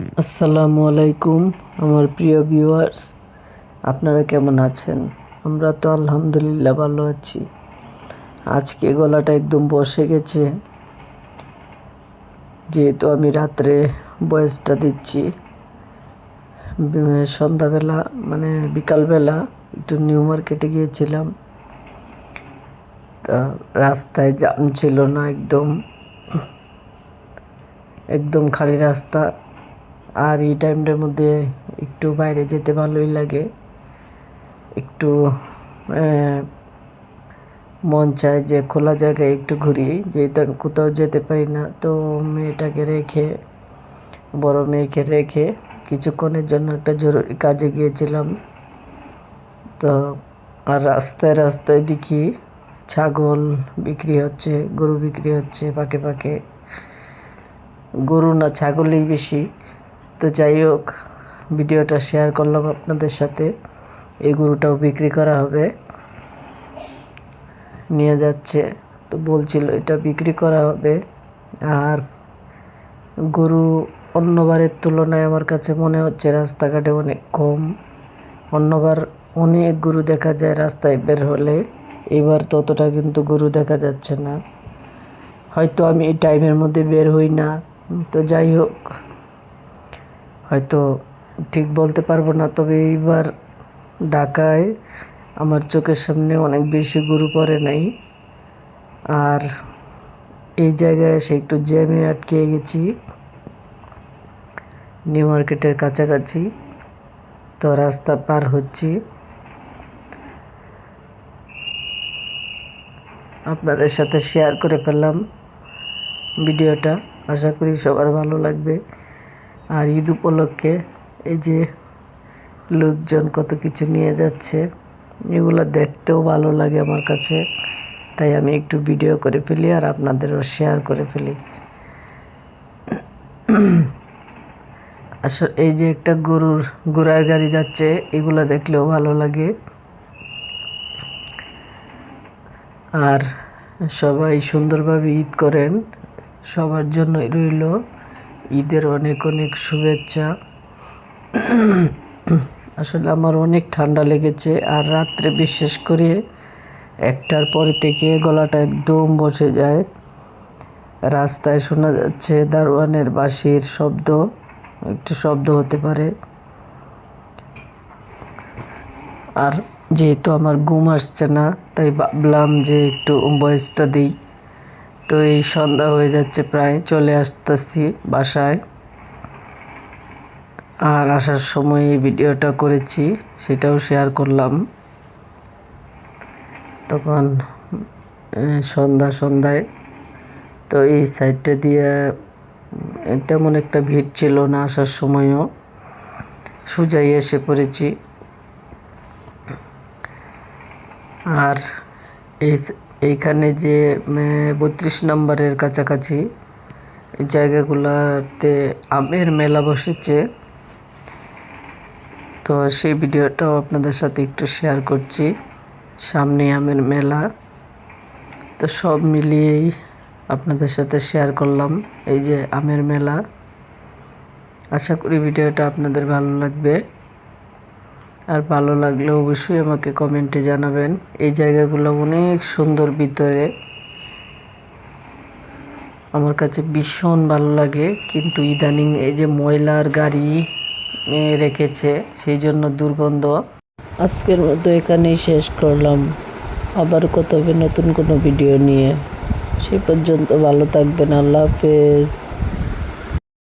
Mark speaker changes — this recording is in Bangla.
Speaker 1: আসসালামু আলাইকুম, আমার প্রিয় ভিউয়ার্স আপনারা কেমন আছেন? আমরা তো আলহামদুলিল্লাহ ভালো আছি। আজকে গলাটা একদম বসে গেছে। যেহেতু আমি রাত্রে বয়সটা দিচ্ছি সন্ধ্যাবেলা মানে বিকালবেলা একটু নিউ মার্কেটে গিয়েছিলাম। তা রাস্তায় জাম ছিল না একদম। একদম খালি রাস্তা। আর এই টাইমটার মধ্যে একটু বাইরে যেতে ভালোই লাগে। একটু মন চায় যে খোলা জায়গায় একটু ঘুরি, যেহেতু আমি কোথাও যেতে পারি না, তো মেয়েটাকে রেখে, বড় মেয়েকে রেখে কিছুক্ষণের জন্য একটা জরুরি কাজে গিয়েছিলাম। তো আর রাস্তায় রাস্তায় দেখি ছাগল বিক্রি হচ্ছে, গরু বিক্রি হচ্ছে পাকে পাকে। গরু না, ছাগলই বেশি। তো যাই হোক, ভিডিওটা শেয়ার করলাম আপনাদের সাথে। এই গরুটাও বিক্রি করা হবে। নিয়ে যাচ্ছে। তো বলছিল, এটা বিক্রি করা হবে। আর গরু অন্যবারের তুলনায় আমার কাছে মনে হচ্ছে রাস্তাঘাটে অনেক কম। অন্যবার অনেক গরু দেখা যায় রাস্তায় বের হলে। এবার ততটা কিন্তু গরু দেখা যাচ্ছে না। হয়তো আমি এই টাইমের মধ্যে বের হই না। তো যাই হোক। হয়তো ঠিক বলতে পারব না, তবে এইবার ঢাকায় আমার চোখের সামনে অনেক বেশি গরু পড়ে নাই। আর এই জায়গায় এসে একটু জ্যামে আটকে গেছি। নিউ মার্কেটের কাছাকাছি, তো রাস্তা পার হচ্ছি। আপনাদের সাথে শেয়ার করে ফেললাম ভিডিওটা। আশা করি সবার ভালো লাগবে। আর ঈদ উপলক্ষে এই যে লোকজন কত কিছু নিয়ে যাচ্ছে, এগুলো দেখতেও ভালো লাগে আমার কাছে। তাই আমি একটু ভিডিও করে ফেলি আর আপনাদেরও শেয়ার করে ফেলি। আসলে এই যে একটা গরুর, ঘোড়ার গাড়ি যাচ্ছে, এগুলো দেখলেও ভালো লাগে। আর সবাই সুন্দরভাবে ঈদ করেন, সবার জন্যই রইল। ঈদের অনেক অনেক শুভেচ্ছা। আসলে আমার অনেক ঠান্ডা লেগেছে আর রাত্রে বিশেষ করে একটার পরে থেকে গলাটা একদম বসে যায়। রাস্তায় শোনা যাচ্ছে দারোয়ানের বাঁশির শব্দ, একটু শব্দ হতে পারে। আর যেহেতু আমার ঘুম আসছে না, তাই ভাবলাম যে একটু ভয়েসটা দিই। তো এই সন্ধ্যা হয়ে যাচ্ছে প্রায়। চলে আসতেছি বাসায়। আর আসার সময় এই ভিডিওটা করেছি, সেটাও শেয়ার করলাম। তখন সন্ধ্যা সন্ধ্যায়। তো এই সাইডটা দিয়ে তেমন একটা ভিড় ছিল না আসার সময়ও। সোজাই এসে পড়েছি। আর এই এইখানে যে বত্রিশ নম্বরের কাছাকাছি এই জায়গাগুলোতে আমের মেলা বসেছে। তো সেই ভিডিওটাও আপনাদের সাথে একটু শেয়ার করছি। সামনে আমের মেলা। তো সব মিলিয়েই আপনাদের সাথে শেয়ার করলাম এই যে আমের মেলা। আশা করি ভিডিওটা আপনাদের ভালো লাগবে। আর ভালো লাগলে অবশ্যই আমাকে কমেন্টে জানাবেন। এই জায়গাগুলো অনেক সুন্দর ভিতরে। আমার কাছে ভীষণ ভালো লাগে, কিন্তু ইদানিং এই যে ময়লার গাড়ি রেখেছে, সেই জন্য দুর্গন্ধ। আজকের মতো এখানেই শেষ করলাম। আবার কত হবে নতুন কোনো ভিডিও নিয়ে। সে পর্যন্ত ভালো থাকবেন, আল্লাহ হাফেজ।